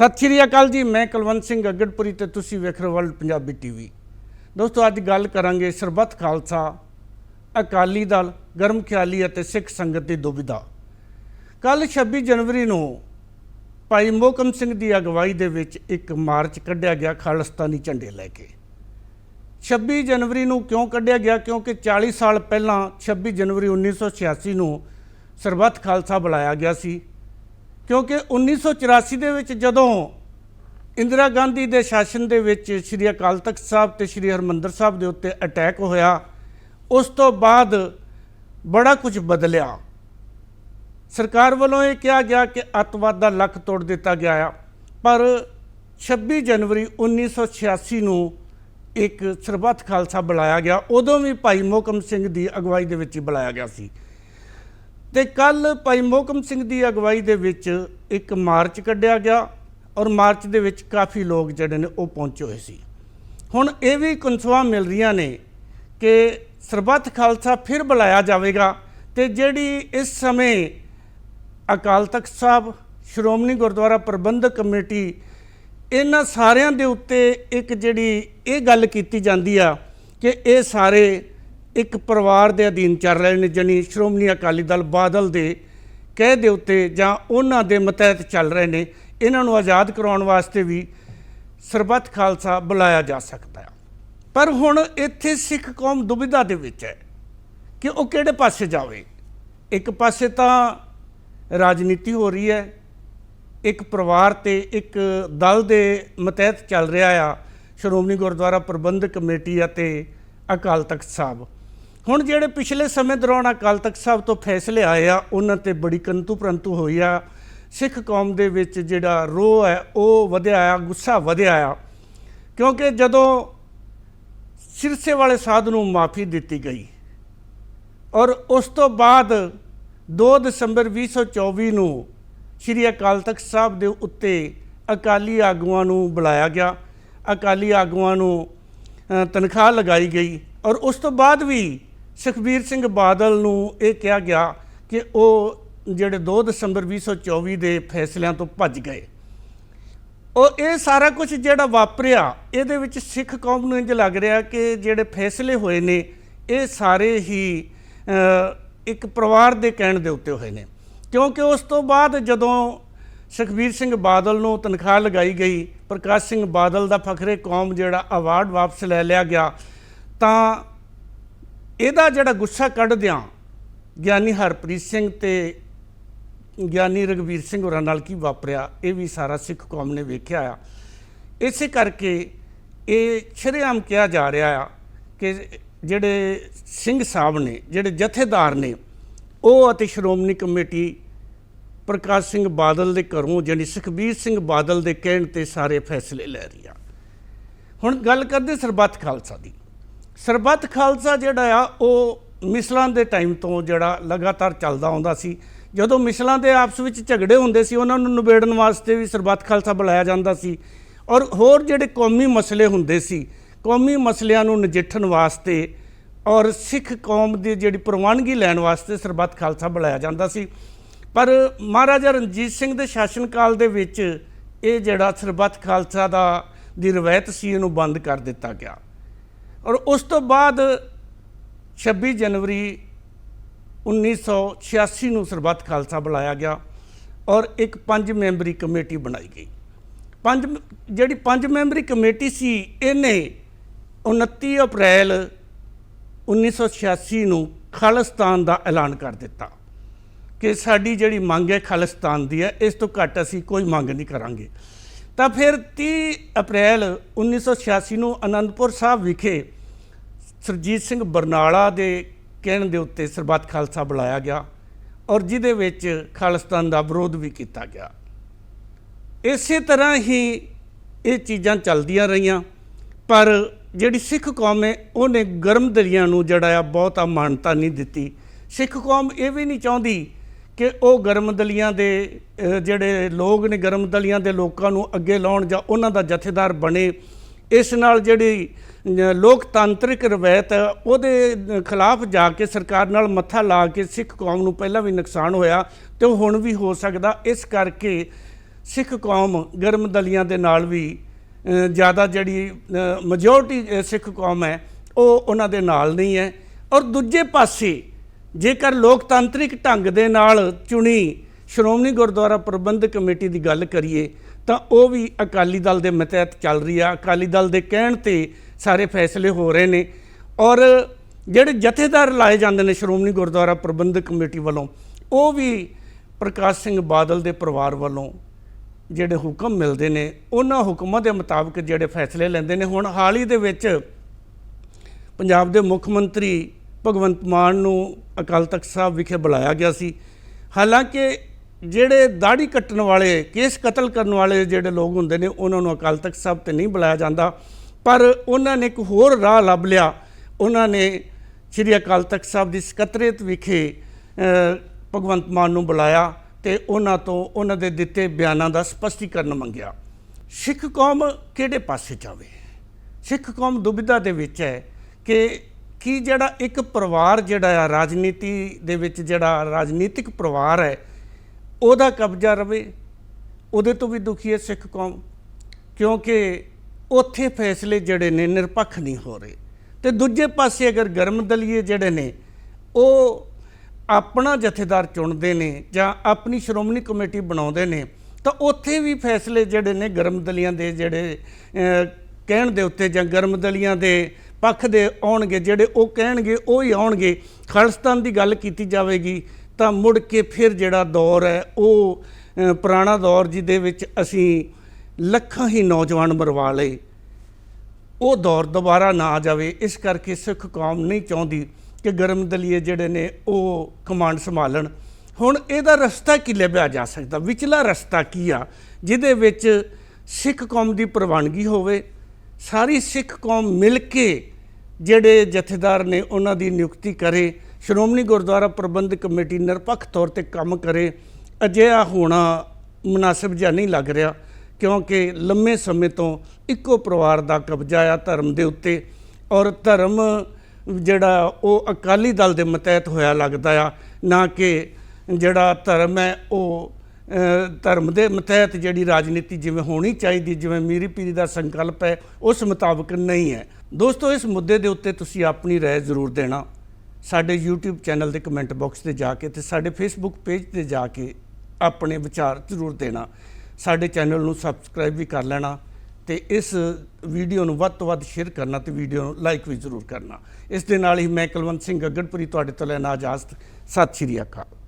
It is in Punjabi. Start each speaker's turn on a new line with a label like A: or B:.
A: ਸਤਿ ਸ਼੍ਰੀ ਅਕਾਲ ਜੀ, ਮੈਂ ਕੁਲਵੰਤ ਸਿੰਘ ਅਗੜਪੁਰੀ ਤੇ ਤੁਸੀਂ ਵੇਖ ਰਹੇ ਵਰਲਡ ਪੰਜਾਬੀ ਟੀਵੀ ਦੋਸਤੋ, ਅੱਜ ਗੱਲ ਕਰਾਂਗੇ ਸਰਬੱਤ ਖਾਲਸਾ, ਅਕਾਲੀ ਦਲ, ਗਰਮ ਖਿਆਲੀ ਅਤੇ ਸਿੱਖ ਸੰਗਤ ਦੀ ਦੁਬਿਧਾ। ਕੱਲ 26 ਜਨਵਰੀ ਨੂੰ ਭਾਈ ਮੋਹਕਮ ਸਿੰਘ ਦੀ ਅਗਵਾਈ ਦੇ ਵਿੱਚ ਇੱਕ ਮਾਰਚ ਕੱਢਿਆ ਗਿਆ ਖਾਲਸਤਾਨੀ ਝੰਡੇ ਲੈ ਕੇ। 26 ਜਨਵਰੀ ਨੂੰ ਕਿਉਂ ਕੱਢਿਆ ਗਿਆ? ਕਿਉਂਕਿ 40 ਸਾਲ ਪਹਿਲਾਂ 26 ਜਨਵਰੀ 1986 ਨੂੰ ਸਰਬੱਤ ਖਾਲਸਾ ਬੁਲਾਇਆ ਗਿਆ ਸੀ। ਕਿਉਂਕਿ 1984 ਦੇ ਵਿੱਚ ਜਦੋਂ ਇੰਦਰਾ ਗਾਂਧੀ ਦੇ ਸ਼ਾਸਨ ਦੇ ਵਿੱਚ ਸ੍ਰੀ ਅਕਾਲ ਤਖਤ ਸਾਹਿਬ ਤੇ ਸ੍ਰੀ ਹਰਮੰਦਰ ਸਾਹਿਬ ਦੇ ਉੱਤੇ ਅਟੈਕ ਹੋਇਆ, ਉਸ ਤੋਂ ਬਾਅਦ ਬੜਾ ਕੁਝ ਬਦਲਿਆ। ਸਰਕਾਰ ਵੱਲੋਂ ਇਹ ਕਿਹਾ ਗਿਆ ਕਿ ਅੱਤਵਾਦ ਦਾ ਲੱਕ ਤੋੜ ਦਿੱਤਾ ਗਿਆ ਆ। ਪਰ 26 ਜਨਵਰੀ 1986 ਨੂੰ ਇੱਕ ਸਰਬੱਤ ਖਾਲਸਾ ਬੁਲਾਇਆ ਗਿਆ। ਉਦੋਂ ਵੀ ਭਾਈ ਮੋਕਮ ਸਿੰਘ ਦੀ ਅਗਵਾਈ ਦੇ ਵਿੱਚ ਹੀ ਬੁਲਾਇਆ ਗਿਆ ਸੀ। ਤੇ ਕੱਲ ਭਾਈ ਮੋਹਕਮ ਸਿੰਘ ਦੀ ਅਗਵਾਈ ਦੇ ਵਿੱਚ ਇੱਕ ਮਾਰਚ ਕੱਢਿਆ ਗਿਆ ਔਰ ਮਾਰਚ ਦੇ ਵਿੱਚ ਕਾਫੀ ਲੋਕ ਜਿਹੜੇ ਨੇ ਉਹ ਪਹੁੰਚੇ ਹੋਏ ਸੀ। ਹੁਣ ਇਹ ਵੀ ਕਨਸਵਾ ਮਿਲ ਰਹੀਆਂ ਨੇ ਕਿ ਸਰਬੱਤ ਖਾਲਸਾ ਫਿਰ ਬੁਲਾਇਆ ਜਾਵੇਗਾ ਤੇ ਜਿਹੜੀ ਇਸ ਸਮੇਂ ਅਕਾਲ ਤਖਤ ਸਾਹਿਬ, ਸ਼੍ਰੋਮਣੀ ਗੁਰਦੁਆਰਾ ਪ੍ਰਬੰਧਕ ਕਮੇਟੀ, ਇਹਨਾਂ ਸਾਰਿਆਂ ਦੇ ਉੱਤੇ ਇੱਕ ਜਿਹੜੀ ਇਹ ਗੱਲ ਕੀਤੀ ਜਾਂਦੀ ਆ ਕਿ ਇਹ ਸਾਰੇ ਇੱਕ ਪਰਿਵਾਰ ਦੇ ਅਧੀਨ ਚੱਲ ਰਹੇ ਨੇ, ਜਣੀ ਸ਼੍ਰੋਮਣੀ ਅਕਾਲੀ ਦਲ ਬਾਦਲ ਦੇ ਕਹਿ ਦੇ ਉੱਤੇ ਜਾਂ ਉਹਨਾਂ ਦੇ ਮਤਹਿਤ ਚੱਲ ਰਹੇ ਨੇ, ਇਹਨਾਂ ਨੂੰ ਆਜ਼ਾਦ ਕਰਾਉਣ ਵਾਸਤੇ ਵੀ ਸਰਬੱਤ ਖਾਲਸਾ ਬੁਲਾਇਆ ਜਾ ਸਕਦਾ ਹੈ। ਪਰ ਹੁਣ ਇੱਥੇ ਸਿੱਖ ਕੌਮ ਦੁਬਿਧਾ ਦੇ ਵਿੱਚ ਹੈ ਕਿ ਉਹ ਕਿਹੜੇ ਪਾਸੇ ਜਾਵੇ? ਇੱਕ ਪਾਸੇ ਤਾਂ ਰਾਜਨੀਤੀ ਹੋ ਰਹੀ ਹੈ, ਇੱਕ ਪਰਿਵਾਰ ਤੇ ਇੱਕ ਦਲ ਦੇ ਮਤਹਿਤ ਚੱਲ ਰਿਹਾ ਆ, ਸ਼੍ਰੋਮਣੀ ਗੁਰਦੁਆਰਾ ਪ੍ਰਬੰਧਕ ਕਮੇਟੀ ਅਤੇ ਅਕਾਲ ਤਖਤ ਸਾਹਿਬ। ਹੁਣ ਜਿਹੜੇ ਪਿਛਲੇ ਸਮੇਂ ਦੌਰਾਨ ਅਕਾਲ ਤਖਤ ਸਾਹਿਬ ਤੋਂ ਫੈਸਲੇ ਆਏ ਆ, ਉਹਨਾਂ ਤੇ ਬੜੀ ਕੰਤੂ ਪ੍ਰੰਤੂ ਹੋਈ ਆ। ਸਿੱਖ ਕੌਮ ਦੇ ਵਿੱਚ ਜਿਹੜਾ ਰੋਹ ਹੈ, ਉਹ ਵਧਿਆ ਆ, ਗੁੱਸਾ ਵਧਿਆ ਆ। ਕਿਉਂਕਿ ਜਦੋਂ ਸਿਰਸੇ ਵਾਲੇ ਸਾਧ ਨੂੰ ਮਾਫੀ ਦਿੱਤੀ ਗਈ ਔਰ ਉਸ ਤੋਂ ਬਾਅਦ 2 ਦਸੰਬਰ 2024 ਨੂੰ ਸ਼੍ਰੀ ਅਕਾਲ ਤਖਤ ਸਾਹਿਬ ਦੇ ਉੱਤੇ ਅਕਾਲੀ ਆਗੂਆਂ ਨੂੰ ਬੁਲਾਇਆ ਗਿਆ। ਅਕਾਲੀ ਆਗੂਆਂ ਨੂੰ ਤਨਖਾਹ ਲਗਾਈ ਗਈ ਔਰ ਉਸ ਤੋਂ ਬਾਅਦ ਵੀ ਸੁਖਬੀਰ ਸਿੰਘ ਬਾਦਲ ਨੂੰ ਇਹ ਕਿਹਾ ਗਿਆ ਕਿ ਉਹ ਜਿਹੜੇ 2 ਦਸੰਬਰ 2024 ਦੇ ਫੈਸਲਿਆਂ ਤੋਂ ਭੱਜ ਗਏ। ਉਹ ਇਹ ਸਾਰਾ ਕੁਝ ਜਿਹੜਾ ਵਾਪਰਿਆ, ਇਹਦੇ ਵਿੱਚ ਸਿੱਖ ਕੌਮ ਨੂੰ ਇੰਜ ਲੱਗ ਰਿਹਾ ਕਿ ਜਿਹੜੇ ਫੈਸਲੇ ਹੋਏ ਨੇ, ਇਹ ਸਾਰੇ ਹੀ ਇੱਕ ਪਰਿਵਾਰ ਦੇ ਕਹਿਣ ਦੇ ਉੱਤੇ ਹੋਏ ਨੇ। ਕਿਉਂਕਿ ਉਸ ਤੋਂ ਬਾਅਦ ਜਦੋਂ ਸੁਖਬੀਰ ਸਿੰਘ ਬਾਦਲ ਨੂੰ ਤਨਖਾਹ ਲਗਾਈ ਗਈ, ਪ੍ਰਕਾਸ਼ ਸਿੰਘ ਬਾਦਲ ਦਾ ਫਖਰੇ ਕੌਮ ਜਿਹੜਾ ਅਵਾਰਡ ਵਾਪਸ ਲੈ ਲਿਆ ਗਿਆ, ਤਾਂ ਇਹਦਾ ਜਿਹੜਾ ਗੁੱਸਾ ਕੱਢਦਿਆਂ ਗਿਆਨੀ ਹਰਪ੍ਰੀਤ ਸਿੰਘ ਤੇ ਗਿਆਨੀ ਰਗਵੀਰ ਸਿੰਘ ਹੋਰਾਂ ਨਾਲ ਕੀ ਵਾਪਰਿਆ, ਇਹ ਵੀ ਸਾਰਾ ਸਿੱਖ ਕੌਮ ਨੇ ਵੇਖਿਆ ਆ। ਇਸੇ ਕਰਕੇ ਇਹ ਸ਼ਰੇਆਮ ਕਿਹਾ ਜਾ ਰਿਹਾ ਆ ਕਿ ਜਿਹੜੇ ਸਿੰਘ ਸਾਹਿਬ ਨੇ, ਜਿਹੜੇ ਜਥੇਦਾਰ ਨੇ, ਉਹ ਅਤੇ ਸ਼੍ਰੋਮਣੀ ਕਮੇਟੀ ਪ੍ਰਕਾਸ਼ ਸਿੰਘ ਬਾਦਲ ਦੇ ਘਰੋਂ, ਜਾਣੀ ਸੁਖਬੀਰ ਸਿੰਘ ਬਾਦਲ ਦੇ ਕਹਿਣ ਤੇ ਸਾਰੇ ਫੈਸਲੇ ਲੈ ਰਹੀ ਆ। ਹੁਣ ਗੱਲ ਕਰਦੇ ਸਰਬੱਤ ਖਾਲਸਾ ਦੀ। ਸਰਬੱਤ ਖਾਲਸਾ ਜਿਹੜਾ ਆ, ਉਹ ਮਿਸਲਾਂ ਦੇ ਟਾਈਮ ਤੋਂ ਜਿਹੜਾ ਲਗਾਤਾਰ ਚੱਲਦਾ ਆਉਂਦਾ ਸੀ। ਜਦੋਂ ਮਿਸਲਾਂ ਦੇ ਆਪਸ ਵਿੱਚ ਝਗੜੇ ਹੁੰਦੇ ਸੀ, ਉਹਨਾਂ ਨੂੰ ਨਿਬੇੜਨ ਵਾਸਤੇ ਵੀ ਸਰਬੱਤ ਖਾਲਸਾ ਬੁਲਾਇਆ ਜਾਂਦਾ ਸੀ। ਔਰ ਹੋਰ ਜਿਹੜੇ ਕੌਮੀ ਮਸਲੇ ਹੁੰਦੇ ਸੀ, ਕੌਮੀ ਮਸਲਿਆਂ ਨੂੰ ਨਜਿੱਠਣ ਵਾਸਤੇ ਔਰ ਸਿੱਖ ਕੌਮ ਦੀ ਜਿਹੜੀ ਪ੍ਰਵਾਨਗੀ ਲੈਣ ਵਾਸਤੇ ਸਰਬੱਤ ਖਾਲਸਾ ਬੁਲਾਇਆ ਜਾਂਦਾ ਸੀ। ਪਰ ਮਹਾਰਾਜਾ ਰਣਜੀਤ ਸਿੰਘ ਦੇ ਸ਼ਾਸਨ ਕਾਲ ਦੇ ਵਿੱਚ ਇਹ ਜਿਹੜਾ ਸਰਬੱਤ ਖਾਲਸਾ ਦਾ ਦੀ ਰਵਾਇਤ ਸੀ, ਇਹਨੂੰ ਬੰਦ ਕਰ ਦਿੱਤਾ ਗਿਆ। ਔਰ ਉਸ ਤੋਂ ਬਾਅਦ 26 ਜਨਵਰੀ 1986 ਨੂੰ ਸਰਬੱਤ ਖਾਲਸਾ ਬੁਲਾਇਆ ਗਿਆ ਔਰ ਇੱਕ ਪੰਜ ਮੈਂਬਰੀ ਕਮੇਟੀ ਬਣਾਈ ਗਈ। ਪੰਜ ਜਿਹੜੀ ਪੰਜ ਮੈਂਬਰੀ ਕਮੇਟੀ ਸੀ, ਇਹਨੇ 29 ਅਪ੍ਰੈਲ 1986 ਨੂੰ ਖਾਲਿਸਤਾਨ ਦਾ ਐਲਾਨ ਕਰ ਦਿੱਤਾ ਕਿ ਸਾਡੀ ਜਿਹੜੀ ਮੰਗ ਹੈ ਖਾਲਿਸਤਾਨ ਦੀ ਹੈ, ਇਸ ਤੋਂ ਘੱਟ ਅਸੀਂ ਕੋਈ ਮੰਗ ਨਹੀਂ ਕਰਾਂਗੇ। ਤਾਂ ਫਿਰ 30 ਅਪ੍ਰੈਲ 1986 ਨੂੰ ਅਨੰਦਪੁਰ ਸਾਹਿਬ ਵਿਖੇ ਸਰਜੀਤ ਸਿੰਘ ਬਰਨਾਲਾ ਦੇ ਕਹਿਣ ਦੇ ਉੱਤੇ ਸਰਬੱਤ ਖਾਲਸਾ ਬੁਲਾਇਆ ਗਿਆ ਔਰ ਜਿਹਦੇ ਵਿੱਚ ਖਾਲਿਸਤਾਨ ਦਾ ਵਿਰੋਧ ਵੀ ਕੀਤਾ ਗਿਆ। ਇਸੇ ਤਰ੍ਹਾਂ ਹੀ ਇਹ ਚੀਜ਼ਾਂ ਚੱਲਦੀਆਂ ਰਹੀਆਂ, ਪਰ ਜਿਹੜੀ ਸਿੱਖ ਕੌਮ ਹੈ, ਉਹਨੇ ਗਰਮ ਦਰਿਆ ਨੂੰ ਜਿਹੜਾ ਆ ਬਹੁਤਾ ਮਾਨਤਾ ਨਹੀਂ ਦਿੱਤੀ। ਸਿੱਖ ਕੌਮ ਇਹ ਵੀ ਨਹੀਂ ਚਾਹੁੰਦੀ ਕਿ ਉਹ ਗਰਮ ਦਲੀਆਂ ਦੇ ਜਿਹੜੇ ਲੋਕ ਨੇ ਗਰਮ ਦਲੀਆਂ ਦੇ ਲੋਕਾਂ ਨੂੰ ਅੱਗੇ ਲਾਉਣ ਜਾਂ ਉਹਨਾਂ ਦਾ ਜਥੇਦਾਰ ਬਣੇ, ਇਸ ਨਾਲ ਜਿਹੜੀ ਲੋਕਤਾਂਤਰਿਕ ਰਵਾਇਤ ਉਹਦੇ ਖਿਲਾਫ ਜਾ ਕੇ ਸਰਕਾਰ ਨਾਲ ਮੱਥਾ ਲਾ ਕੇ ਸਿੱਖ ਕੌਮ ਨੂੰ ਪਹਿਲਾਂ ਵੀ ਨੁਕਸਾਨ ਹੋਇਆ ਤੇ ਉਹ ਹੁਣ ਵੀ ਹੋ ਸਕਦਾ। ਇਸ ਕਰਕੇ ਸਿੱਖ ਕੌਮ ਗਰਮ ਦਲੀਆਂ ਦੇ ਨਾਲ ਵੀ ਜ਼ਿਆਦਾ ਜਿਹੜੀ ਮੈਜੋਰਟੀ ਸਿੱਖ ਕੌਮ ਹੈ, ਉਹ ਉਹਨਾਂ ਦੇ ਨਾਲ ਨਹੀਂ ਹੈ। ਔਰ ਦੂਜੇ ਪਾਸੇ ਜੇਕਰ ਲੋਕਤਾਂਤਰਿਕ ਢੰਗ ਦੇ ਨਾਲ ਚੁਣੀ ਸ਼੍ਰੋਮਣੀ ਗੁਰਦੁਆਰਾ ਪ੍ਰਬੰਧਕ ਕਮੇਟੀ ਦੀ ਗੱਲ ਕਰੀਏ, ਤਾਂ ਉਹ ਵੀ ਅਕਾਲੀ ਦਲ ਦੇ ਮਤਹਿਤ ਚੱਲ ਰਹੀ ਆ। ਅਕਾਲੀ ਦਲ ਦੇ ਕਹਿਣ ਤੇ ਸਾਰੇ ਫੈਸਲੇ ਹੋ ਰਹੇ ਨੇ। ਔਰ ਜਿਹੜੇ ਜਥੇਦਾਰ ਲਾਏ ਜਾਂਦੇ ਨੇ ਸ਼੍ਰੋਮਣੀ ਗੁਰਦੁਆਰਾ ਪ੍ਰਬੰਧਕ ਕਮੇਟੀ ਵੱਲੋਂ, ਉਹ ਵੀ ਪ੍ਰਕਾਸ਼ ਸਿੰਘ ਬਾਦਲ ਦੇ ਪਰਿਵਾਰ ਵੱਲੋਂ ਜਿਹੜੇ ਹੁਕਮ ਮਿਲਦੇ ਨੇ, ਉਹਨਾਂ ਹੁਕਮਾਂ ਦੇ ਮੁਤਾਬਕ ਜਿਹੜੇ ਫੈਸਲੇ ਲੈਂਦੇ ਨੇ। ਹੁਣ ਹਾਲ ਹੀ ਦੇ ਵਿੱਚ ਪੰਜਾਬ ਦੇ ਮੁੱਖ ਮੰਤਰੀ ਭਗਵੰਤ ਮਾਨ ਨੂੰ ਅਕਾਲ ਤਖਤ ਸਾਹਿਬ ਵਿਖੇ ਬੁਲਾਇਆ ਗਿਆ ਸੀ। ਹਾਲਾਂਕਿ ਜਿਹੜੇ ਦਾੜੀ ਕੱਟਣ ਵਾਲੇ, ਕੇਸ ਕਤਲ ਕਰਨ ਵਾਲੇ ਜਿਹੜੇ ਲੋਕ ਹੁੰਦੇ ਨੇ, ਉਹਨਾਂ ਨੂੰ ਅਕਾਲ ਤਖਤ ਸਾਹਿਬ ਤੇ ਨਹੀਂ ਬੁਲਾਇਆ ਜਾਂਦਾ। ਪਰ ਉਹਨਾਂ ਨੇ ਇੱਕ ਹੋਰ ਰਾਹ ਲੱਭ ਲਿਆ। ਉਹਨਾਂ ਨੇ ਸ੍ਰੀ ਅਕਾਲ ਤਖਤ ਸਾਹਿਬ ਦੀ ਸਕੱਤਰੇਤ ਵਿਖੇ ਭਗਵੰਤ ਮਾਨ ਨੂੰ ਬੁਲਾਇਆ ਤੇ ਉਹਨਾਂ ਤੋਂ ਉਹਨਾਂ ਦੇ ਦਿੱਤੇ ਬਿਆਨਾਂ ਦਾ ਸਪਸ਼ਟੀਕਰਨ ਮੰਗਿਆ। ਸਿੱਖ ਕੌਮ ਕਿਹੜੇ ਪਾਸੇ ਜਾਵੇ? ਸਿੱਖ ਕੌਮ ਦੁਬਿਧਾ ਦੇ ਵਿੱਚ ਹੈ ਕਿ ਕਿ ਜਿਹੜਾ ਇੱਕ ਪਰਿਵਾਰ ਜਿਹੜਾ ਆ, ਰਾਜਨੀਤੀ ਦੇ ਵਿੱਚ ਜਿਹੜਾ ਰਾਜਨੀਤਿਕ ਪਰਿਵਾਰ ਹੈ, ਉਹਦਾ ਕਬਜ਼ਾ ਰਵੇ? ਉਹਦੇ ਤੋਂ ਵੀ ਦੁਖੀ ਹੈ ਸਿੱਖ ਕੌਮ? ਕਿਉਂਕਿ ਉੱਥੇ ਫੈਸਲੇ ਜਿਹੜੇ ਨੇ ਨਿਰਪੱਖ ਨਹੀਂ ਹੋ ਰਹੇ। ਤੇ ਦੂਜੇ ਪਾਸੇ ਅਗਰ ਗਰਮ ਦਲੀਏ ਜਿਹੜੇ ਨੇ, ਉਹ ਆਪਣਾ ਜਥੇਦਾਰ ਚੁਣਦੇ ਨੇ ਜਾਂ ਆਪਣੀ ਸ਼੍ਰੋਮਣੀ ਕਮੇਟੀ ਬਣਾਉਂਦੇ ਨੇ, ਤਾਂ ਉੱਥੇ ਵੀ ਫੈਸਲੇ ਜਿਹੜੇ ਨੇ ਗਰਮ ਦਲੀਆਂ ਦੇ ਜਿਹੜੇ ਕਹਿਣ ਦੇ ਉੱਤੇ ਜਾਂ ਗਰਮ ਦਲੀਆਂ ਦੇ ਪੱਖ ਦੇ ਆਉਣਗੇ, ਜਿਹੜੇ ਉਹ ਕਹਿਣਗੇ, ਉਹ ਹੀ ਆਉਣਗੇ। ਖਾਲਿਸਤਾਨ ਦੀ ਗੱਲ ਕੀਤੀ ਜਾਵੇਗੀ, ਤਾਂ ਮੁੜ ਕੇ ਫਿਰ ਜਿਹੜਾ ਦੌਰ ਹੈ, ਉਹ ਪੁਰਾਣਾ ਦੌਰ ਜਿਹਦੇ ਵਿੱਚ ਅਸੀਂ ਲੱਖਾਂ ਹੀ ਨੌਜਵਾਨ ਮਰਵਾ ਲਏ। ਉਹ ਦੌਰ ਦੁਬਾਰਾ ਨਾ ਆ ਜਾਵੇ, ਇਸ ਕਰਕੇ ਸਿੱਖ ਕੌਮ ਨਹੀਂ ਚਾਹੁੰਦੀ ਕਿ ਗਰਮ ਦਲੀਏ ਜਿਹੜੇ ਨੇ, ਉਹ ਕਮਾਂਡ ਸੰਭਾਲਣ। ਹੁਣ ਇਹਦਾ ਰਸਤਾ ਕੀ ਲੱਭਿਆ ਜਾ ਸਕਦਾ? ਵਿਚਲਾ ਰਸਤਾ ਕੀ ਆ, ਜਿਹਦੇ ਵਿੱਚ ਸਿੱਖ ਕੌਮ ਦੀ ਪ੍ਰਵਾਨਗੀ ਹੋਵੇ? ਸਾਰੀ ਸਿੱਖ ਕੌਮ ਮਿਲ ਕੇ ਜਿਹੜੇ ਜਥੇਦਾਰ ਨੇ ਉਹਨਾਂ ਦੀ ਨਿਯੁਕਤੀ ਕਰੇ, ਸ਼੍ਰੋਮਣੀ ਗੁਰਦੁਆਰਾ ਪ੍ਰਬੰਧਕ ਕਮੇਟੀ ਨਿਰਪੱਖ ਤੌਰ ਤੇ ਕੰਮ ਕਰੇ, ਅਜਿਹਾ ਹੋਣਾ ਮੁਨਾਸਿਬ ਜਿਹਾ ਨਹੀਂ ਲੱਗ ਰਿਹਾ, ਕਿਉਂਕਿ ਲੰਮੇ ਸਮੇਂ ਤੋਂ ਇੱਕੋ ਪਰਿਵਾਰ ਦਾ ਕਬਜ਼ਾ ਆ ਧਰਮ ਦੇ ਉੱਤੇ ਔਰ ਧਰਮ ਜਿਹੜਾ ਉਹ ਅਕਾਲੀ ਦਲ ਦੇ ਮਤਹਿਤ ਹੋਇਆ ਲੱਗਦਾ ਆ, ਨਾ ਕਿ ਜਿਹੜਾ ਧਰਮ ਹੈ ਉਹ ਧਰਮ ਦੇ ਮਤਹਿਤ ਜਿਹੜੀ ਰਾਜਨੀਤੀ ਜਿਵੇਂ ਹੋਣੀ ਚਾਹੀਦੀ ਜਿਵੇਂ ਮੀਰੀ ਪੀਰੀ ਦਾ ਸੰਕਲਪ ਹੈ ਉਸ ਮੁਤਾਬਕ ਨਹੀਂ ਹੈ ਦੋਸਤੋ ਇਸ ਮੁੱਦੇ ਦੇ ਉੱਤੇ ਤੁਸੀਂ ਆਪਣੀ رائے ਜ਼ਰੂਰ ਦੇਣਾ ਸਾਡੇ YouTube ਚੈਨਲ ਦੇ ਕਮੈਂਟ ਬਾਕਸ ਤੇ ਜਾ ਕੇ ਤੇ ਸਾਡੇ Facebook ਪੇਜ ਤੇ ਜਾ ਕੇ ਆਪਣੇ ਵਿਚਾਰ ਜ਼ਰੂਰ ਦੇਣਾ ਸਾਡੇ ਚੈਨਲ ਨੂੰ ਸਬਸਕ੍ਰਾਈਬ ਵੀ ਕਰ ਲੈਣਾ ਤੇ ਇਸ ਵੀਡੀਓ ਨੂੰ ਵੱਧ ਤੋਂ ਵੱਧ ਸ਼ੇਅਰ ਕਰਨਾ ਤੇ ਵੀਡੀਓ ਨੂੰ ਲਾਈਕ ਵੀ ਜ਼ਰੂਰ ਕਰਨਾ ਇਸ ਦੇ ਨਾਲ ਹੀ ਮੈਂ ਕੁਲਵੰਤ ਸਿੰਘ ਗੱਗੜਪੁਰੀ ਤੁਹਾਡੇ ਤੋਂ ਲੈਣਾ ਇਜਾਜ਼ਤ ਸਤਿ ਸ਼੍ਰੀ ਅਕਾਲ